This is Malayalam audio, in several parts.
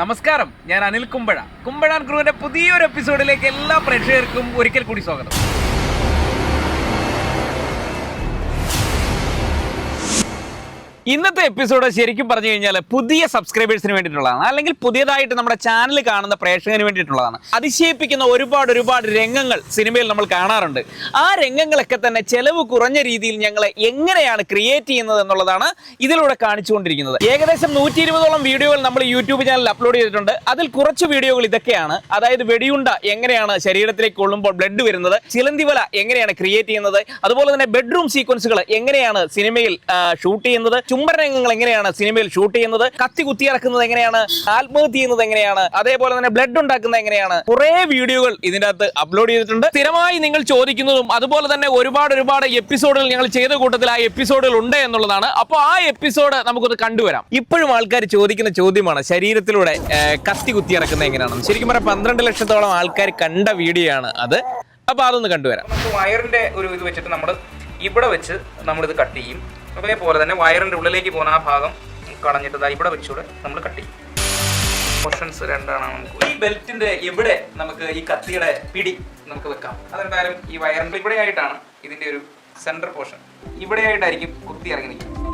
നമസ്കാരം. ഞാൻ അനിൽ കുമ്പഴ. കുമ്പഴാൻ ക്രൂവിന്റെ പുതിയൊരു എപ്പിസോഡിലേക്ക് എല്ലാ പ്രേക്ഷകർക്കും ഒരിക്കൽ കൂടി സ്വാഗതം. ഇന്നത്തെ എപ്പിസോഡ് ശരിക്കും പറഞ്ഞു കഴിഞ്ഞാൽ പുതിയ സബ്സ്ക്രൈബേഴ്സിന് വേണ്ടിയിട്ടുള്ളതാണ്. അല്ലെങ്കിൽ പുതിയതായിട്ട് നമ്മുടെ ചാനൽ കാണുന്ന പ്രേക്ഷകന് വേണ്ടിയിട്ടുള്ളതാണ്. അതിശയിപ്പിക്കുന്ന ഒരുപാട് ഒരുപാട് രംഗങ്ങൾ സിനിമയിൽ നമ്മൾ കാണാറുണ്ട്. ആ രംഗങ്ങളൊക്കെ തന്നെ ചെലവ് കുറഞ്ഞ രീതിയിൽ ഞങ്ങൾ എങ്ങനെയാണ് ക്രിയേറ്റ് ചെയ്യുന്നത് എന്നുള്ളതാണ് ഇതിലൂടെ കാണിച്ചുകൊണ്ടിരിക്കുന്നത്. ഏകദേശം നൂറ്റി ഇരുപതോളം വീഡിയോകൾ നമ്മൾ യൂട്യൂബ് ചാനലിൽ അപ്ലോഡ് ചെയ്തിട്ടുണ്ട്. അതിൽ കുറച്ച് വീഡിയോകൾ ഇതൊക്കെയാണ്. അതായത് വെടിയുണ്ട എങ്ങനെയാണ് ശരീരത്തിലേക്ക് കൊള്ളുമ്പോൾ ബ്ലഡ് വരുന്നത്? ചിലന്തിവല എങ്ങനെയാണ് ക്രിയേറ്റ് ചെയ്യുന്നത്? അതുപോലെ തന്നെ ബെഡ്റൂം സീക്വൻസുകൾ എങ്ങനെയാണ് സിനിമയിൽ ഷൂട്ട് ചെയ്യുന്നത്? ചുംബരംഗങ്ങൾ എങ്ങനെയാണ് സിനിമയിൽ ഷൂട്ട് ചെയ്യുന്നത്? കത്തി കുത്തിയിറക്കുന്നത് എങ്ങനെയാണ്? ആത്മഹത്യ ചെയ്യുന്നത് എങ്ങനെയാണ്? അതേപോലെ തന്നെ ബ്ലഡ് ഉണ്ടാക്കുന്നത് എങ്ങനെയാണ്? കുറെ വീഡിയോകൾ ഇതിന്റെ അകത്ത് അപ്ലോഡ് ചെയ്തിട്ടുണ്ട്. സ്ഥിരമായി നിങ്ങൾ ചോദിക്കുന്നതും അതുപോലെ തന്നെ ഒരുപാട് ഒരുപാട് എപ്പിസോഡുകൾ ഞങ്ങൾ ചെയ്ത കൂട്ടത്തിൽ ആ എപ്പിസോഡുകൾ ഉണ്ട് എന്നുള്ളതാണ്. അപ്പോൾ ആ എപ്പിസോഡ് നമുക്കൊന്ന് കണ്ടുവരാം. ഇപ്പോഴും ആൾക്കാർ ചോദിക്കുന്ന ചോദ്യമാണ് ശരീരത്തിലൂടെ കത്തി കത്തി കുത്തിയിറക്കുന്നത് എങ്ങനെയാണ് ശരിക്കും പറഞ്ഞാൽ പന്ത്രണ്ട് ലക്ഷത്തോളം ആൾക്കാർ കണ്ട വീഡിയോ ആണ് അത്. അപ്പൊ അതൊന്ന് കണ്ടുവരാം. വയറിന്റെ ഒരു ഇത് വെച്ചിട്ട് നമ്മൾ ഇവിടെ വെച്ച് നമ്മളിത് കട്ട് ചെയ്യും. അതേപോലെ തന്നെ വയറിന്റെ ഉള്ളിലേക്ക് പോകുന്ന ആ ഭാഗം കളഞ്ഞിട്ട് ഇവിടെ വെച്ചുകൂടെ നമ്മൾ കട്ട് ചെയ്യും. പോർഷൻസ് രണ്ടാണ് നമുക്ക്. ഈ ബെൽറ്റിന്റെ ഇവിടെ നമുക്ക് ഈ കത്തിയുടെ പിടി നമുക്ക് വെക്കാം. അതെന്തായാലും ഈ വയറിന്റെ ഇവിടെ ആയിട്ടാണ് ഇതിന്റെ ഒരു സെന്റർ പോർഷൻ ഇവിടെ ആയിട്ടായിരിക്കും കുത്തി ഇറങ്ങി നിൽക്കുന്നത്.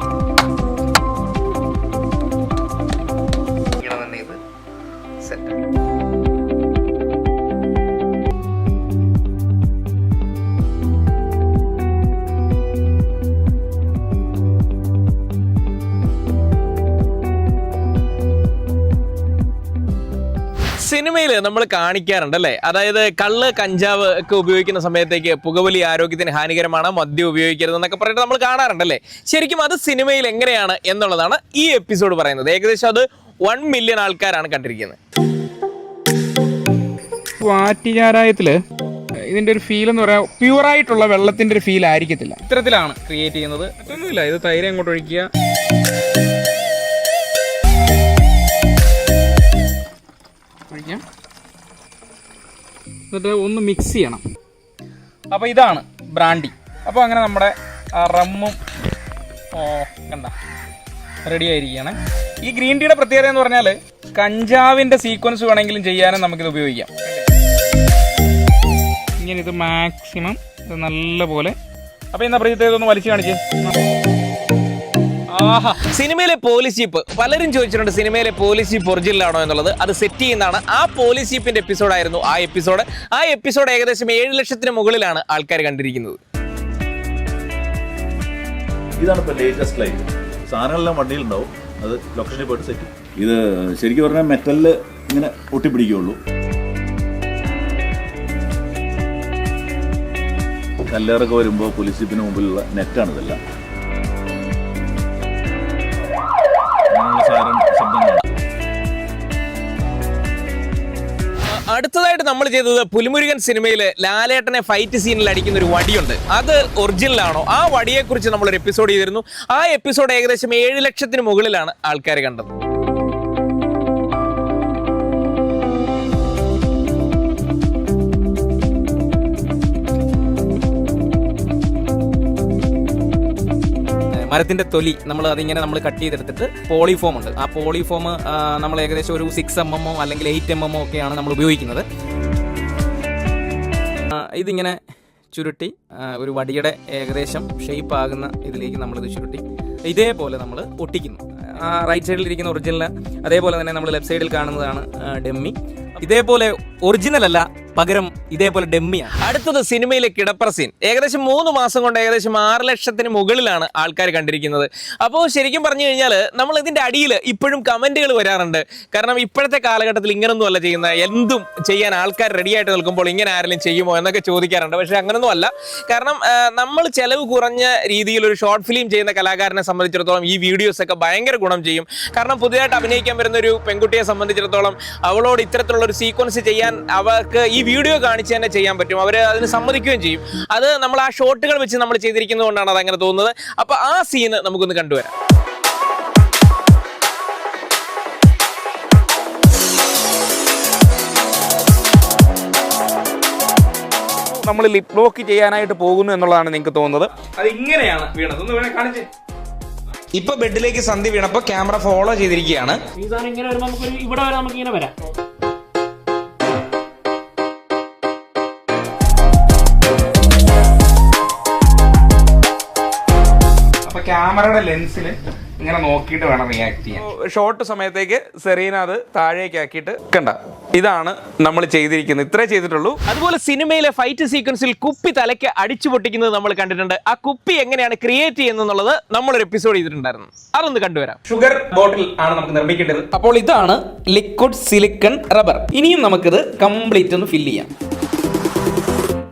സിനിമയിൽ നമ്മൾ കാണിക്കാറുണ്ട് അല്ലേ അതായത് കള്ള് കഞ്ചാവ് ഒക്കെ ഉപയോഗിക്കുന്ന സമയത്തേക്ക് പുകവലി ആരോഗ്യത്തിന് ഹാനികരമാണ് മദ്യം ഉപയോഗിക്കരുത് എന്നൊക്കെ പറഞ്ഞിട്ട് നമ്മൾ കാണാറുണ്ട് അല്ലേ ശരിക്കും അത് സിനിമയിൽ എങ്ങനെയാണ് എന്നുള്ളതാണ് ഈ എപ്പിസോഡ് പറയുന്നത്. ഏകദേശം അത് വൺ മില്യൺ ആൾക്കാരാണ് കണ്ടിരിക്കുന്നത്. വാറ്റുചാരായത്തിൽ ഇതിന്റെ ഒരു ഫീൽ എന്ന് പറയാ പ്യൂർ ആയിട്ടുള്ള വെള്ളത്തിന്റെ ഒരു ഫീൽ ആയിരിക്കത്തില്ല. ഇത്തരത്തിലാണ് ക്രിയേറ്റ് ചെയ്യുന്നത്. മറ്റൊന്നുമില്ല ഇത് തൈര് അങ്ങോട്ട് ഒഴിക്കുക. ഒഴിക്കാം എന്നിട്ട് ഒന്ന് മിക്സ് ചെയ്യണം. അപ്പോൾ ഇതാണ് ബ്രാൻഡി അപ്പോൾ അങ്ങനെ നമ്മുടെ റമ്മും ഓ കണ്ട റെഡി ആയിരിക്കുകയാണ്. ഈ ഗ്രീൻ ടീയുടെ പ്രത്യേകത എന്ന് പറഞ്ഞാൽ കഞ്ചാവിന്റെ സീക്വൻസ് വേണമെങ്കിലും ചെയ്യാനും നമുക്കിത് ഉപയോഗിക്കാം. ഇങ്ങനെ ഇത് മാക്സിമം ഇത് നല്ല പോലെ അപ്പോൾ പ്രജിത്ത് ഇതൊന്ന് വലിച്ചു കാണിച്ചേ സിനിമയിലെ പോലീസ് ജീപ്പ് പലരും ചോദിച്ചിട്ടുണ്ട് സിനിമയിലെ പോലീസ് ജീപ്പ് ഒറിജിനൽ ആണോ എന്നുള്ളത്. അത് സെറ്റ് ചെയ്യുന്നതാണ്. ആ പോലീസ് ജീപ്പിന്റെ എപ്പിസോഡ് ആയിരുന്നു ആ എപ്പിസോഡ് ആ എപ്പിസോഡ് ഏകദേശം ഏഴ് ലക്ഷത്തിന് മുകളിലാണ് ആൾക്കാർ കണ്ടിരിക്കുന്നത്. ഇതാണ് ഇപ്പോൾ ലേറ്റസ്റ്റ് ലൈറ്റ് സാധനങ്ങളെല്ലാം വണ്ടിയിലുണ്ടാവും. അത് ലൊക്കേഷനിൽ പോയിട്ട് സെറ്റ് ഇത് ശരിക്കും പറഞ്ഞാൽ മെറ്റലിൽ ഇങ്ങനെ ഒട്ടിപ്പിടിക്കുകയുള്ളൂ. കല്ലേറൊക്കെ വരുമ്പോൾ പോലീസ് ജീപ്പിന് മുമ്പിലുള്ള നെറ്റാണ് ഇതെല്ലാം അടുത്തതായിട്ട് നമ്മൾ ചെയ്തത് പുലിമുരുകൻ സിനിമയിൽ ലാലേട്ടനെ ഫൈറ്റ് സീനിൽ അടിക്കുന്ന ഒരു വടിയുണ്ട്. അത് ഒറിജിനലാണോ ആ വടിയെക്കുറിച്ച് നമ്മൾ ഒരു എപ്പിസോഡ് ചെയ്തിരുന്നു. ആ എപ്പിസോഡ് ഏകദേശം ഏഴ് ലക്ഷത്തിന് മുകളിലാണ് ആൾക്കാർ കണ്ടത്. മരത്തിന്റെ തൊലി നമ്മൾ അതിങ്ങനെ നമ്മൾ കട്ട് ചെയ്തെടുത്തിട്ട് പോളിഫോം ഉണ്ട്. ആ പോളിഫോം നമ്മൾ ഏകദേശം ഒരു സിക്സ് എം എമ്മോ അല്ലെങ്കിൽ എയ്റ്റ് എം എമ്മോ ഒക്കെയാണ് നമ്മൾ ഉപയോഗിക്കുന്നത്. ഇതിങ്ങനെ ചുരുട്ടി ഒരു വടിയുടെ ഏകദേശം ഷേപ്പ് ആകുന്ന ഇതിലേക്ക് നമ്മളിത് ചുരുട്ടി. ഇതേപോലെ നമ്മൾ ഒട്ടിക്കുന്നു. ആ റൈറ്റ് സൈഡിൽ ഇരിക്കുന്ന ഒറിജിനൽ അതേപോലെ തന്നെ നമ്മൾ ലെഫ്റ്റ് സൈഡിൽ കാണുന്നതാണ് ഡെമ്മി ഇതേപോലെ ഒറിജിനൽ അല്ല പകരം ഇതേപോലെ ഡെമ്മിയാണ്. അടുത്തത് സിനിമയിലെ കിടപ്പറ സീൻ ഏകദേശം മൂന്ന് മാസം കൊണ്ട് ഏകദേശം ആറ് ലക്ഷത്തിന് മുകളിലാണ് ആൾക്കാർ കണ്ടിരിക്കുന്നത്. അപ്പോൾ ശരിക്കും പറഞ്ഞു കഴിഞ്ഞാൽ നമ്മൾ ഇതിന്റെ അടിയിൽ ഇപ്പോഴും കമന്റുകൾ വരാറുണ്ട്. കാരണം ഇപ്പോഴത്തെ കാലഘട്ടത്തിൽ ഇങ്ങനൊന്നും അല്ല ചെയ്യുന്നത് എന്തും ചെയ്യാൻ ആൾക്കാർ റെഡി ആയിട്ട് നിൽക്കുമ്പോൾ ഇങ്ങനെ ആരെങ്കിലും ചെയ്യുമോ എന്നൊക്കെ ചോദിക്കാറുണ്ട്. പക്ഷേ അങ്ങനൊന്നും അല്ല. കാരണം നമ്മൾ ചെലവ് കുറഞ്ഞ രീതിയിൽ ഒരു ഷോർട്ട് ഫിലിം ചെയ്യുന്ന കലാകാരനെ സംബന്ധിച്ചിടത്തോളം ഈ വീഡിയോസ് ഒക്കെ ഭയങ്കര ഗുണം ചെയ്യും. കാരണം പുതിയതായിട്ട് അഭിനയിക്കാൻ വരുന്ന ഒരു പെൺകുട്ടിയെ സംബന്ധിച്ചിടത്തോളം അവളോട് ഇത്തരത്തിലുള്ള ഒരു സീക്വൻസ് ചെയ്യാൻ അവർക്ക് ഈ വീഡിയോ കാണിച്ച് തന്നെ ചെയ്യാൻ പറ്റും. അവർ അതിന് സമ്മതിക്കുകയും ചെയ്യും. അത് നമ്മൾ ആ ഷോട്ടുകൾ വെച്ച് നമ്മൾ ചെയ്തിരിക്കുന്നത് കൊണ്ടാണ് അത് അങ്ങനെ തോന്നുന്നത്. അപ്പോൾ ആ സീന് നമുക്കൊന്ന് കണ്ടുവരാം. നമ്മൾ ലിപ് ലോക്ക് ചെയ്യാനായിട്ട് പോകുന്നു എന്നുള്ളതാണ് നിങ്ങൾക്ക് തോന്നുന്നത്. അത് ഇങ്ങനെയാണ് വീണത്. ഒന്ന് വേണേ കാണിച്ച്. ഇപ്പൊ ബെഡിലേക്ക് സന്ധി വീണപ്പോ ക്യാമറ ഫോളോ ചെയ്തിരിക്കുകയാണ്. ഈ ഇങ്ങനെ ഇവിടെ വരെ നമുക്ക് ഇങ്ങനെ വരാം. അപ്പൊ ക്യാമറയുടെ ലെൻസിൽ ഇങ്ങനെ നോക്കിയിട്ട് വേണം റിയാക്ട് ചെയ്യാൻ. ഷോർട്ട് സമയത്തേക്ക് സെറീന അത് താഴേക്ക് ആക്കിയിട്ട് കണ്ട. ഇതാണ് നമ്മൾ ചെയ്തിരിക്കുന്നത്. ഇത്രേ ചെയ്തിട്ടുള്ളൂ. അതുപോലെ സിനിമയിലെ ഫൈറ്റ് സീക്വൻസിൽ കുപ്പി തലയ്ക്ക് അടിച്ചു പൊട്ടിക്കുന്നത് നമ്മൾ കണ്ടിട്ടുണ്ട്. ആ കുപ്പി എങ്ങനെയാണ് ക്രിയേറ്റ് ചെയ്യുന്നത് നമ്മളൊരു എപ്പിസോഡ് ചെയ്തിട്ടുണ്ടായിരുന്നു. അതൊന്ന് കണ്ടുവരാം. ഷുഗർ ബോട്ടിൽ ആണ് നമുക്ക് നിർമ്മിക്കേണ്ടത്. അപ്പോൾ ഇതാണ് ലിക്വിഡ് സിലിക്കൺ റബ്ബർ ഇനിയും നമുക്കിത് കംപ്ലീറ്റ് ഒന്ന് ഫില്ല് ചെയ്യാം.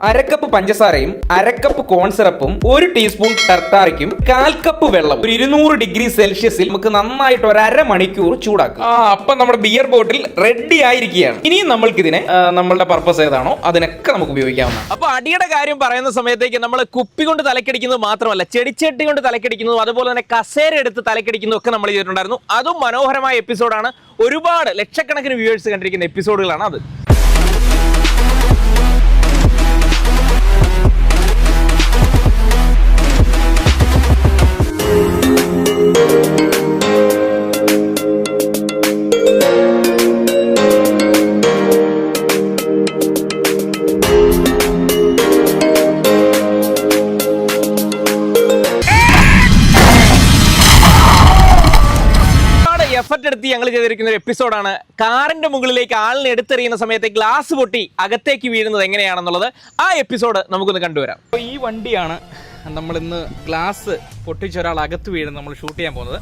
അരക്കപ്പ് പഞ്ചസാരയും അരക്കപ്പ് കോൺ സിറപ്പും ഒരു ടീസ്പൂൺ ടർട്ടാറിക്കും കാൽ കപ്പ് വെള്ളം ഒരു ഇരുന്നൂറ് ഡിഗ്രി സെൽഷ്യസിൽ നമുക്ക് നന്നായിട്ട് ഒരു അരമണിക്കൂർ ചൂടാക്കും ആ അപ്പം നമ്മുടെ ബിയർ ബോട്ടിൽ റെഡി ആയിരിക്കുകയാണ്. ഇനിയും നമ്മൾക്കിതിനെ ഇതിനെ നമ്മളുടെ പർപ്പസ് ഏതാണോ അതിനൊക്കെ നമുക്ക് ഉപയോഗിക്കാവുന്നതാണ്. അപ്പൊ അടിയുടെ കാര്യം പറയുന്ന സമയത്തേക്ക് നമ്മൾ കുപ്പി കൊണ്ട് തലക്കടിക്കുന്നത് മാത്രമല്ല ചെടിച്ചട്ടി കൊണ്ട് തലക്കടിക്കുന്നതും അതുപോലെ തന്നെ കസേര എടുത്ത് തലക്കടിക്കുന്നതും ഒക്കെ നമ്മൾ ചെയ്തിട്ടുണ്ടായിരുന്നു. അതും മനോഹരമായ എപ്പിസോഡാണ് ഒരുപാട് ലക്ഷക്കണക്കിന് വ്യൂവേഴ്സ് കണ്ടിരിക്കുന്ന എപ്പിസോഡുകളാണ് അത്. എഫർട്ട് ഞങ്ങൾ ചെയ്തിരിക്കുന്ന എപ്പിസോഡാണ് കാറിന്റെ മുകളിലേക്ക് ആളിനെ എടുത്തെറിയുന്ന സമയത്ത് ഗ്ലാസ് പൊട്ടി അകത്തേക്ക് വീഴുന്നത് എങ്ങനെയാണെന്നുള്ളത് ആ എപ്പിസോഡ് നമുക്കൊന്ന് കണ്ടുവരാം. ഈ വണ്ടിയാണ് നമ്മൾ ഇന്ന് ഗ്ലാസ് പൊട്ടിച്ച ഒരാൾ അകത്ത് വീഴുന്ന നമ്മൾ ഷൂട്ട് ചെയ്യാൻ പോകുന്നത്.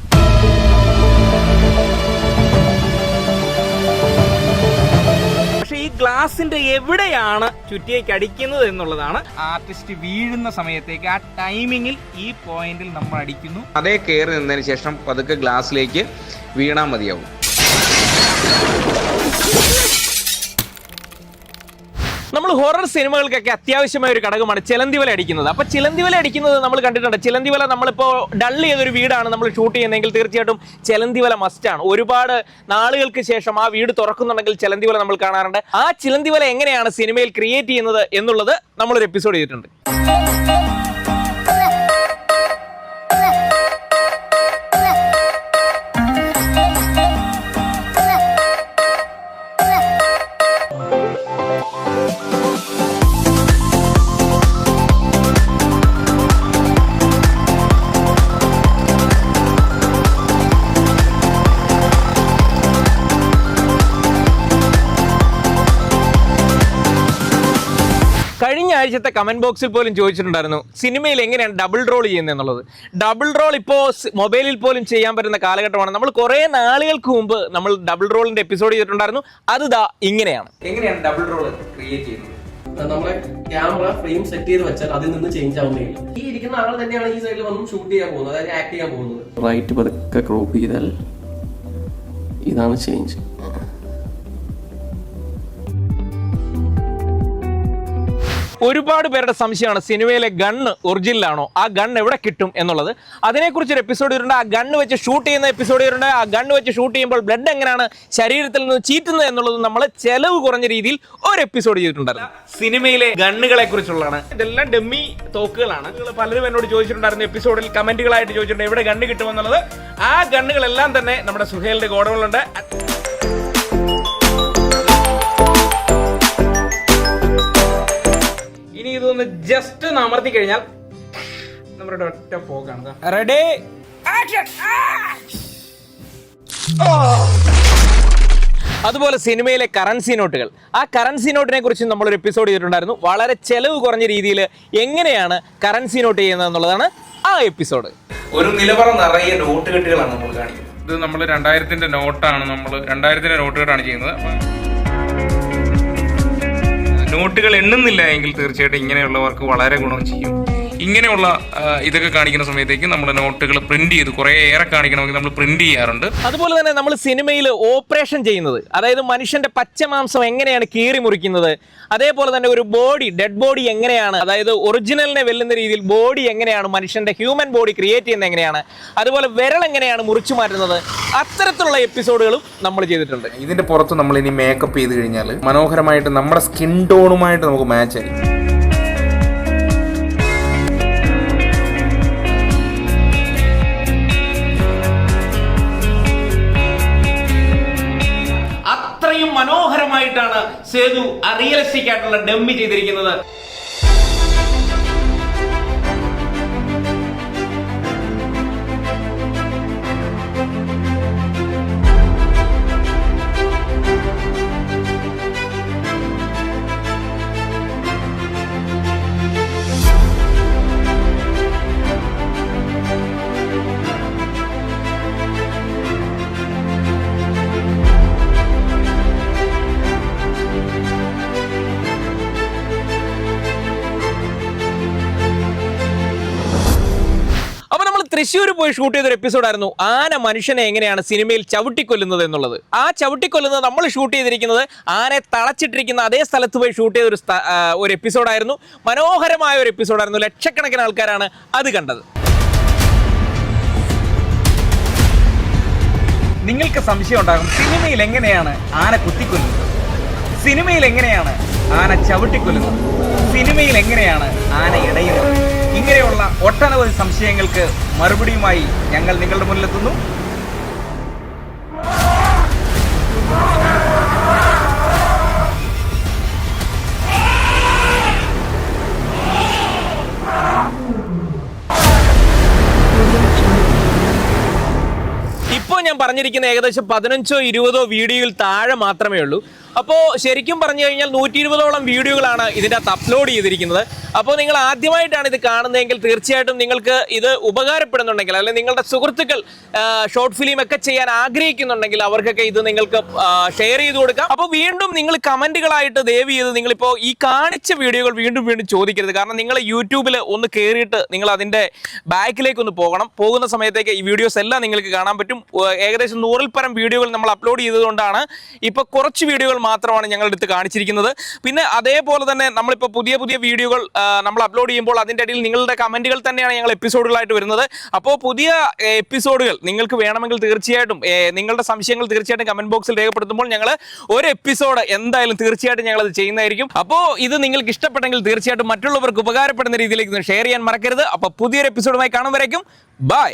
പക്ഷെ ഈ ഗ്ലാസിന്റെ എവിടെയാണ് ചുറ്റിയേക്ക് അടിക്കുന്നത് എന്നുള്ളതാണ് ആർട്ടിസ്റ്റ് വീഴുന്ന സമയത്തേക്ക് ആ ടൈമിങ്ങിൽ ഈ പോയിന്റിൽ നമ്മൾ അടിക്കുന്നു. അതേ കയറി നിന്നതിന് ശേഷം പതുക്കെ ഗ്ലാസ്സിലേക്ക് വീണാൽ മതിയാവും. നമ്മൾ ഹൊറർ സിനിമകൾക്കൊക്കെ അത്യാവശ്യമായ ഒരു ഘടകമാണ് ചിലന്തിവല അടിക്കുന്നത്. അപ്പൊ ചിലന്തിവല അടിക്കുന്നത് നമ്മൾ കണ്ടിട്ടുണ്ട്. ചിലന്തിവല നമ്മളിപ്പോ ഡൾ ചെയ്തൊരു വീടാണ് നമ്മൾ ഷൂട്ട് ചെയ്യുന്നതെങ്കിൽ തീർച്ചയായിട്ടും ചിലന്തിവല മസ്റ്റാണ് ഒരുപാട് നാളുകൾക്ക് ശേഷം ആ വീട് തുറക്കുന്നുണ്ടെങ്കിൽ ചിലന്തിവല നമ്മൾ കാണാറുണ്ട്. ആ ചിലന്തിവല എങ്ങനെയാണ് സിനിമയിൽ ക്രിയേറ്റ് ചെയ്യുന്നത് എന്നുള്ളത് നമ്മളൊരു എപ്പിസോഡ് ചെയ്തിട്ടുണ്ട്. ആഴ്ചത്തെ കമന്റ് ബോക്സിൽ പോലും ചോദിച്ചിട്ടുണ്ടായിരുന്നു സിനിമയിൽ എങ്ങനെയാണ് ഡബിൾ റോൾ ചെയ്യുന്നത് എന്നുള്ളത്? ഡബിൾ റോൾ ഇപ്പോൾ മൊബൈലിൽ പോലും ചെയ്യാൻ പറ്റുന്ന കാലഘട്ടമാണ്. നമ്മൾ കുറേ നാളുകൾക്ക് മുമ്പ് നമ്മൾ ഡബിൾ റോളിന്റെ എപ്പിസോഡ് ചെയ്തിട്ടുണ്ടായിരുന്നു. അത് ദാ ഇങ്ങനെയാണ്. എങ്ങനെയാണ് ഡബിൾ റോൾ ക്രിയേറ്റ് ചെയ്യുന്നത്? നമ്മളെ ക്യാമറ ഫ്രെയിം സെറ്റ് ചെയ്ത് വെച്ചാൽ അതിൽ നിന്ന് ചേഞ്ച് ആവുന്നില്ല ഈ ഇരിക്കുന്ന ആൾ തന്നെയാണ് ഈ സൈഡിൽ വന്നും ഷൂട്ട് ചെയ്യാൻ പോകുന്നത് അതായത് ആക്ട് ചെയ്യാൻ പോകുന്നത്. റൈറ്റ് പതുക്കെ ക്രോപ്പ് ചെയ്താൽ ഇതാണ് ചേഞ്ച് ഒരുപാട് പേരുടെ സംശയമാണ് സിനിമയിലെ ഗണ്ണ് ഒറിജിനലാണോ? ആ ഗൺ എവിടെ കിട്ടും എന്നുള്ളത്. അതിനെക്കുറിച്ച് ഒരു എപ്പിസോഡ് വരുന്നുണ്ട് ആ ഗണ്ണ് വെച്ച് ഷൂട്ട് ചെയ്യുന്ന എപ്പിസോഡ് വരുന്നുണ്ട് ആ ഗണ്ണ് വെച്ച് ഷൂട്ട് ചെയ്യുമ്പോൾ ബ്ലഡ് എങ്ങനെയാണ് ശരീരത്തിൽ നിന്ന് ചീറ്റുന്നത് എന്നുള്ളത് നമ്മൾ ചെലവ് കുറഞ്ഞ രീതിയിൽ ഒരു എപ്പിസോഡ് ചെയ്തിട്ടുണ്ടായിരുന്നു. സിനിമയിലെ ഗണ്ണുകളെ കുറിച്ചുള്ളതാണ്. ഇതെല്ലാം ഡെമ്മി തോക്കുകളാണ്. പലരും എന്നോട് ചോദിച്ചിട്ടുണ്ടായിരുന്നു എപ്പിസോഡിൽ കമന്റുകളായിട്ട് ചോദിച്ചിട്ടുണ്ട് എവിടെ ഗണ്ണ് കിട്ടുമെന്നുള്ളത്. ആ ഗണ്ണുകളെല്ലാം തന്നെ നമ്മുടെ സുഹേലിന്റെ ഗോഡൗണിലുണ്ട്. ഇതൊന്ന് ജസ്റ്റ് ഒന്ന് അമർത്തി കഴിഞ്ഞാൽ നമ്മുടെ ഒറ്റ പോക്കാണ് റെഡി അതുപോലെ സിനിമയിലെ കറൻസി നോട്ടുകൾ ആ കറൻസി നോട്ടിനെ കുറിച്ച് നമ്മളൊരു എപ്പിസോഡ് ചെയ്തിട്ടുണ്ടായിരുന്നു. വളരെ ചെലവ് കുറഞ്ഞ രീതിയിൽ എങ്ങനെയാണ് കറൻസി നോട്ട് ചെയ്യുന്നത് എന്നുള്ളതാണ് ആ എപ്പിസോഡ് ഒരു നിലവറ നിറയെ നോട്ട് കെട്ടുകളാണ് നമ്മൾ കാണിക്കുന്നത്. ഇത് നമ്മൾ രണ്ടായിരത്തിന്റെ നോട്ടാണ് നമ്മൾ രണ്ടായിരത്തിന്റെ നോട്ടുകളാണ് ചെയ്യുന്നത്. നോട്ടുകൾ എണ്ണുന്നില്ല എങ്കിൽ തീർച്ചയായിട്ടും ഇങ്ങനെയുള്ളവർക്ക് വളരെ ഗുണം ചെയ്യും. ഇങ്ങനെയുള്ള ഇതൊക്കെ കാണിക്കുന്ന സമയത്തേക്ക് നമ്മുടെ നോട്ടുകൾ പ്രിന്റ് ചെയ്ത് കുറേ ഏറെ കാണിക്കണമെങ്കിൽ നമ്മൾ പ്രിന്റ് ചെയ്യാറുണ്ട്. അതുപോലെ തന്നെ നമ്മൾ സിനിമയിൽ ഓപ്പറേഷൻ ചെയ്യുന്നത് അതായത് മനുഷ്യന്റെ പച്ചമാംസം എങ്ങനെയാണ് കീറി മുറിക്കുന്നത് അതേപോലെ തന്നെ ഒരു ബോഡി ഡെഡ് ബോഡി എങ്ങനെയാണ് അതായത് ഒറിജിനലിനെ വെല്ലുന്ന രീതിയിൽ ബോഡി എങ്ങനെയാണ് മനുഷ്യന്റെ ഹ്യൂമൻ ബോഡി ക്രിയേറ്റ് ചെയ്യുന്നത് എങ്ങനെയാണ് അതുപോലെ വിരൽ എങ്ങനെയാണ് മുറിച്ചു മാറ്റുന്നത് അത്തരത്തിലുള്ള എപ്പിസോഡുകളും നമ്മൾ ചെയ്തിട്ടുണ്ട്. ഇതിന്റെ പുറത്ത് നമ്മൾ ഇനി മേക്കപ്പ് ചെയ്ത് കഴിഞ്ഞാൽ മനോഹരമായിട്ട് നമ്മുടെ സ്കിൻ ടോണുമായിട്ട് നമുക്ക് മാച്ച് ആയിരിക്കും. സേതു റിയലിസ്റ്റിക് ആയിട്ടുള്ള ഡമ്മി ചെയ്തിരിക്കുന്നത് തൃശ്ശൂർ പോയി ഷൂട്ട് ചെയ്തൊരു എപ്പിസോഡായിരുന്നു ആന മനുഷ്യനെ എങ്ങനെയാണ് സിനിമയിൽ ചവിട്ടിക്കൊല്ലുന്നത് എന്നുള്ളത്. ആ ചവിട്ടിക്കൊല്ലുന്നത് നമ്മൾ ഷൂട്ട് ചെയ്തിരിക്കുന്നത് ആനയെ തളച്ചിട്ടിരിക്കുന്ന അതേ സ്ഥലത്ത് പോയി ഷൂട്ട് ചെയ്ത ഒരു എപ്പിസോഡായിരുന്നു മനോഹരമായ ഒരു എപ്പിസോഡായിരുന്നു ലക്ഷക്കണക്കിന് ആൾക്കാരാണ് അത് കണ്ടത്. നിങ്ങൾക്ക് സംശയം ഉണ്ടാകും സിനിമയിൽ എങ്ങനെയാണ് ആന കുത്തിക്കൊല്ലുന്നത്? സിനിമയിൽ എങ്ങനെയാണ് ആന ചവിട്ടിക്കൊല്ലുന്നത്? സിനിമയിൽ എങ്ങനെയാണ് ആന ഇടയുന്നത്? ഇങ്ങനെയുള്ള ഒട്ടനവധി സംശയങ്ങൾക്ക് മറുപടിയുമായി ഞങ്ങൾ നിങ്ങളുടെ മുന്നിലെത്തുന്നു. ഇപ്പോൾ ഞാൻ പറഞ്ഞിരിക്കുന്ന ഏകദേശം പതിനഞ്ചോ ഇരുപതോ വീഡിയോയിൽ താഴെ മാത്രമേ ഉള്ളൂ. അപ്പോൾ ശരിക്കും പറഞ്ഞു കഴിഞ്ഞാൽ നൂറ്റി ഇരുപതോളം വീഡിയോകളാണ് ഇതിന്റെ അകത്ത് അപ്ലോഡ് ചെയ്തിരിക്കുന്നത്. അപ്പോൾ നിങ്ങൾ ആദ്യമായിട്ടാണ് ഇത് കാണുന്നതെങ്കിൽ തീർച്ചയായിട്ടും നിങ്ങൾക്ക് ഇത് ഉപകാരപ്പെടുന്നുണ്ടെങ്കിൽ അല്ലെങ്കിൽ നിങ്ങളുടെ സുഹൃത്തുക്കൾ ഷോർട്ട് ഫിലിം ഒക്കെ ചെയ്യാൻ ആഗ്രഹിക്കുന്നുണ്ടെങ്കിൽ അവർക്കൊക്കെ ഇത് നിങ്ങൾക്ക് ഷെയർ ചെയ്ത് കൊടുക്കാം. അപ്പോൾ വീണ്ടും നിങ്ങൾ കമന്റുകളായിട്ട് ദയവ് ചെയ്ത് നിങ്ങളിപ്പോൾ ഈ കാണിച്ച വീഡിയോകൾ വീണ്ടും വീണ്ടും ചോദിക്കരുത്. കാരണം നിങ്ങൾ യൂട്യൂബിൽ ഒന്ന് കയറിയിട്ട് നിങ്ങൾ അതിന്റെ ബാക്കിലേക്ക് ഒന്ന് പോകണം. പോകുന്ന സമയത്തേക്ക് ഈ വീഡിയോസ് എല്ലാം നിങ്ങൾക്ക് കാണാൻ പറ്റും. ഏകദേശം നൂറിൽ പരം വീഡിയോകൾ നമ്മൾ അപ്ലോഡ് ചെയ്തതുകൊണ്ടാണ്. ഇപ്പോൾ കുറച്ച് വീഡിയോകൾ മാത്രമാണ് ഞങ്ങൾ എടുത്ത് കാണിച്ചിരിക്കുന്നത്. പിന്നെ അതേപോലെ തന്നെ നമ്മളിപ്പോൾ പുതിയ പുതിയ വീഡിയോകൾ നമ്മൾ അപ്ലോഡ് ചെയ്യുമ്പോൾ അതിന്റെ ഇടയിൽ നിങ്ങളുടെ കമന്റുകൾ തന്നെയാണ് ഞങ്ങൾ എപ്പിസോഡുകളായിട്ട് വരുന്നത്. അപ്പോൾ പുതിയ എപ്പിസോഡുകൾ നിങ്ങൾക്ക് വേണമെങ്കിൽ തീർച്ചയായിട്ടും നിങ്ങളുടെ സംശയങ്ങൾ തീർച്ചയായിട്ടും കമന്റ് ബോക്സിൽ രേഖപ്പെടുത്തുമ്പോൾ ഞങ്ങൾ ഒരു എപ്പിസോഡ് എന്തായാലും തീർച്ചയായിട്ടും ഞങ്ങൾ അത് ചെയ്യുന്നതായിരിക്കും. അപ്പോൾ ഇത് നിങ്ങൾക്ക് ഇഷ്ടപ്പെട്ടെങ്കിൽ തീർച്ചയായിട്ടും മറ്റുള്ളവർക്ക് ഉപകാരപ്പെടുന്ന രീതിയിലേക്ക് ഷെയർ ചെയ്യാൻ മറക്കരുത്. അപ്പോൾ പുതിയൊരു എപ്പിസോഡുമായി കാണും വരയ്ക്കും ബൈ